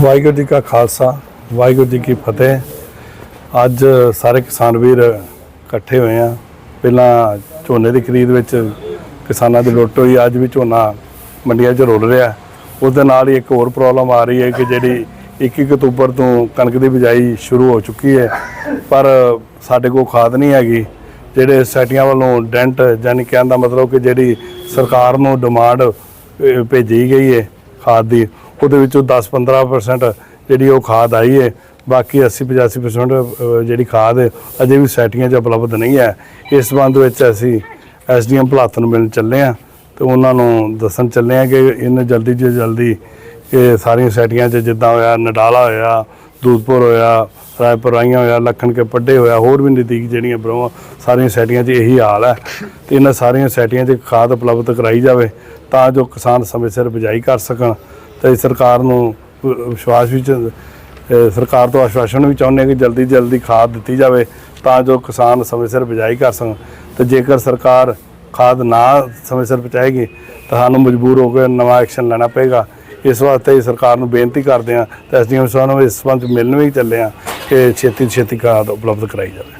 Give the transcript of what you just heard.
ਵਾਹਿਗੁਰੂ ਜੀ ਕਾ ਖਾਲਸਾ, ਵਾਹਿਗੁਰੂ ਜੀ ਕੀ ਫਤਿਹ। ਅੱਜ ਸਾਰੇ ਕਿਸਾਨ ਵੀਰ ਇਕੱਠੇ ਹੋਏ ਆ। ਪਹਿਲਾਂ ਝੋਨੇ ਦੀ ਖਰੀਦ ਵਿੱਚ ਕਿਸਾਨਾਂ ਦੀ ਲੁੱਟ ਹੋਈ, ਅੱਜ ਵੀ ਝੋਨਾ ਮੰਡੀਆਂ 'ਚ ਰੁਲ ਰਿਹਾ। ਉਸ ਦੇ ਨਾਲ ਹੀ ਇੱਕ ਹੋਰ ਪ੍ਰੋਬਲਮ ਆ ਰਹੀ ਹੈ ਕਿ ਜਿਹੜੀ 21 ਅਕਤੂਬਰ ਤੋਂ ਕਣਕ ਦੀ ਬਿਜਾਈ ਸ਼ੁਰੂ ਹੋ ਚੁੱਕੀ ਹੈ। ਪਰ ਸਾਡੇ ਕੋਲ ਖਾਦ ਨਹੀਂ ਹੈਗੀ। ਜਿਹੜੇ ਸੈਟੀਆਂ ਵੱਲੋਂ ਡੈਂਟ ਯਾਨੀ ਕਹਿਣ ਦਾ ਮਤਲਬ ਕਿ ਜਿਹੜੀ ਸਰਕਾਰ ਨੂੰ ਡਿਮਾਂਡ ਭੇਜੀ ਗਈ ਹੈ ਖਾਦ ਦੀ ਉਹਦੇ ਵਿੱਚੋਂ 10-15% ਜਿਹੜੀ ਉਹ ਖਾਦ ਆਈ ਹੈ ਬਾਕੀ 80-85% ਜਿਹੜੀ ਖਾਦ ਹੈ ਅਜੇ ਵੀ ਸੈਟੀਆਂ 'ਚ ਉਪਲਬਧ ਨਹੀਂ ਹੈ। ਇਸ ਸੰਬੰਧ ਵਿੱਚ ਅਸੀਂ ਐਸਡੀਐਮ ਭਲਾਤ ਨੂੰ ਮਿਲਣ ਚੱਲੇ ਆ ਤੇ ਉਹਨਾਂ ਨੂੰ ਦੱਸਣ ਚੱਲੇ ਆ ਕਿ ਇਹਨੇ ਜਲਦੀ ਤੋਂ ਜਲਦੀ ਇਹ ਸਾਰੀਆਂ ਸੈਟੀਆਂ 'ਚ ਜਿੱਦਾਂ ਹੋਇਆ, ਨਡਾਲਾ ਹੋਇਆ ਦੂਧਪੁਰ ਹੋਇਆ, ਰਾਏਪੁਰ ਆਈਆਂ ਹੋਇਆ, ਲੱਖਣ ਕੇ ਪੱਡੇ ਹੋਇਆ, ਹੋਰ ਵੀ ਨਜ਼ਦੀਕ ਜਿਹੜੀਆਂ ਬਰੋਆਂ ਸਾਰੀਆਂ ਸੈਟੀਆਂ 'ਚ ਇਹੀ ਹਾਲ ਹੈ। ਤੇ ਇਹਨਾਂ ਸਾਰੀਆਂ ਸੈਟੀਆਂ 'ਚ ਖਾਦ ਉਪਲਬਧ ਕਰਾਈ ਜਾਵੇ ਤਾਂ ਜੋ ਕਿਸਾਨ ਸਮੇਂ ਸਿਰ ਬਿਜਾਈ ਕਰ ਸਕਣ। ਤੇ ਸਰਕਾਰ ਨੂੰ ਵਿਸ਼ਵਾਸ ਵਿੱਚ ਸਰਕਾਰ ਤੋਂ ਆਸ਼ਵਾਸਨ ਵੀ ਚਾਹੁੰਦੇ ਹਾਂ ਕਿ ਜਲਦੀ ਜਲਦੀ ਖਾਦ ਦਿੱਤੀ ਜਾਵੇ ਤਾਂ ਜੋ ਕਿਸਾਨ ਸਮੇਂ ਸਿਰ ਬਿਜਾਈ ਕਰ ਸਕਣ। ਤੇ ਜੇਕਰ ਸਰਕਾਰ ਖਾਦ ਨਾ ਸਮੇਂ ਸਿਰ ਪਹੁੰਚਾਏਗੀ, ਤਾਂ ਸਾਨੂੰ ਮਜਬੂਰ ਹੋ ਕੇ ਨਵਾਂ ਐਕਸ਼ਨ ਲੈਣਾ ਪਏਗਾ। ਇਸ ਵਾਸਤੇ ਹੀ ਸਰਕਾਰ ਨੂੰ ਬੇਨਤੀ ਕਰਦੇ ਹਾਂ, ਤੇ ਐਸਡੀਐਮ ਸਾਹਿਬ ਨੂੰ ਇਸ ਸੰਬੰਧ ਮਿਲਣ ਵੀ ਚੱਲੇ ਹਾਂ ਕਿ ਛੇਤੀ ਤੋਂ ਛੇਤੀ ਖਾਦ ਉਪਲਬਧ ਕਰਾਈ ਜਾਵੇ।